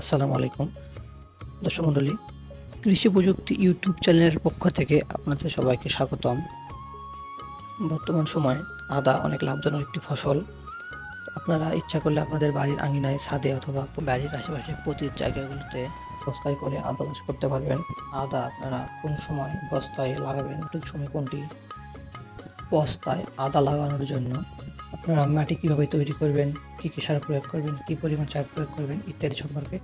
আসসালামু আলাইকুম। দর্শক মণ্ডলী, কৃষি প্রযুক্তি ইউটিউব চ্যানেলের পক্ষ থেকে আপনাদের সবাইকে স্বাগতম। বর্তমান সময়ে আদা অনেক লাভজনক একটি ফসল। আপনারা ইচ্ছা করলে আপনাদের বাড়ির আঙিনায় ছাদে অথবা বাড়ির আশেপাশে প্রতি জায়গাগুলোতে বস্তায় করে আদা চাষ করতে পারবেন। আদা আপনারা কোন সময় বস্তায় লাগাবেন ঠিক সময় কোনটি বস্তায় আদা লাগানোর জন্য মাটি কীভাবে তৈরি করবেন, কী কী সার প্রয়োগ করবেন, কী পরিমাণ সার প্রয়োগ করবেন ইত্যাদি সম্পর্কে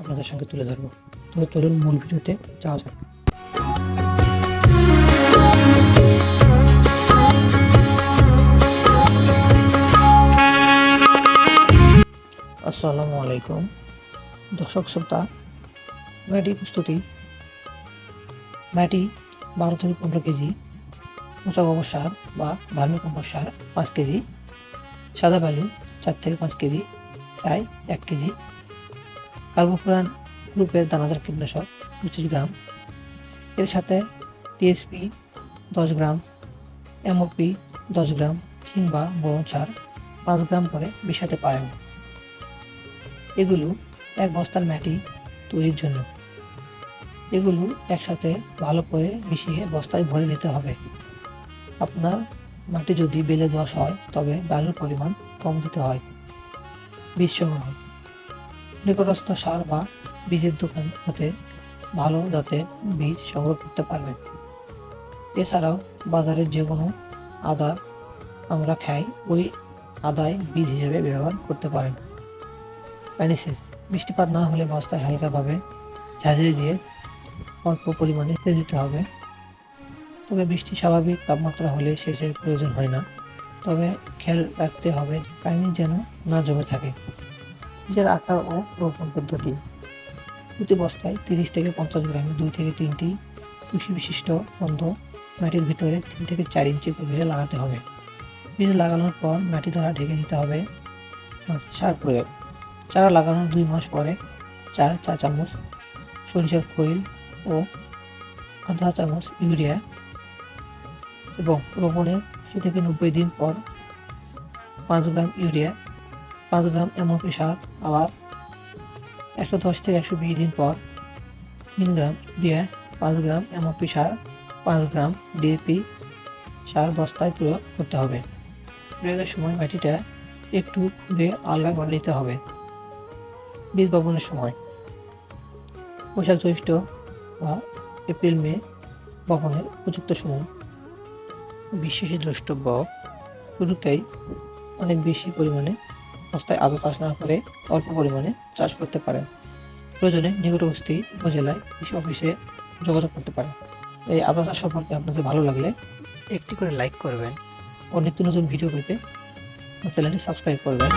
আপনাদের সঙ্গে তুলে ধরবো। তো চলুন মূল ভিডিওতে যাওয়া যাক। আসসালামু আলাইকুম। দর্শক শ্রোতা, মাটি প্রস্তুতি। মাটি বারো থেকে পনেরো কেজি, উঁচা গোবর সার বা ভার্মি কম্পোস্ট সার পাঁচ কেজি সাদা বালু, চার থেকে পাঁচ কেজি ছাই এক কেজি। কার্বোফোরান গ্রুপের দানাদার কীটনাশক পঁচিশ গ্রাম। এর সাথে টিএসপি দশ গ্রাম এমওপি দশ গ্রাম, চিন বা বোরন সার পাঁচ গ্রাম করে মিশাতে পারেন। এগুলো এক বস্তার মাটি তৈরির জন্য। এগুলো একসাথে ভালো করে মিশিয়ে বস্তায় ভরে নিতে হবে। আপনার মাটি যদি বেলে দোয়াশ হয়, তবে বালুর পরিমাণ কম দিতে হয়। বীজ সংগ্রহ নিকটস্থ সার বা বীজের দোকান হতে ভালো জাতের বীজ সংগ্রহ করতে পারবেন। এছাড়াও বাজারে যে কোনো আদা আমরা খাই, ওই আদায় বীজ হিসেবে ব্যবহার করতে পারেন। প্যানিসিস বৃষ্টিপাত না হলে বস্তায় হালকাভাবে ঝাঁঝিয়ে দিয়ে অল্প পরিমাণে দিতে হবে। তবে বৃষ্টি স্বাভাবিক, তাপমাত্রা হলে সেচের প্রয়োজন হয় না। তবে খেয়াল রাখতে হবে পানি যেন না জমে থাকে। বীজের আকার ও রোপণ পদ্ধতি। প্রতি বস্তায় তিরিশ থেকে পঞ্চাশ গ্রাম দুই থেকে তিনটি কুশি বিশিষ্ট বন্ধ মাটির ভিতরে তিন থেকে চার ইঞ্চি গভীরে লাগাতে হবে। বীজ লাগানোর পর মাটি দ্বারা ঢেকে দিতে হবে সার প্রয়োগ। চারা লাগানোর দুই মাস পরে চার চা চামচ সরিষার খৈল ও আধা চামচ ইউরিয়া এবং রোপণের আশি থেকে নব্বই দিন পর পাঁচ গ্রাম ইউরিয়া, পাঁচ গ্রাম এমওপি সার আবার একশো দশ থেকে একশো বিশ দিন পর তিন গ্রাম ইউরিয়া, পাঁচ গ্রাম এমওপি সার পাঁচ গ্রাম ডিএপি সার বস্তায় প্রয়োগ করতে হবে। প্রয়োগের সময় মাটিটা একটু খুঁড়ে আলগা করে নিতে হবে। বীজ বপনের সময় বৈশাখ জ্যৈষ্ঠ বা এপ্রিল মে বপনের উপযুক্ত সময় বিশেষ দ্রষ্টব্য শুরুতেই অনেক বেশি পরিমাণে বস্তায় আদা চাষ না করে অল্প পরিমাণে চাষ করতে পারেন। প্রয়োজনে নিকটবর্তী উপজেলায় কৃষি অফিসে যোগাযোগ করতে পারেন। এই আদা চাষ সম্পর্কে আপনাদের ভালো লাগলে একটি করে লাইক করবেন ও নিত্য নতুন ভিডিও পেতে চ্যানেলটি সাবস্ক্রাইব করবেন।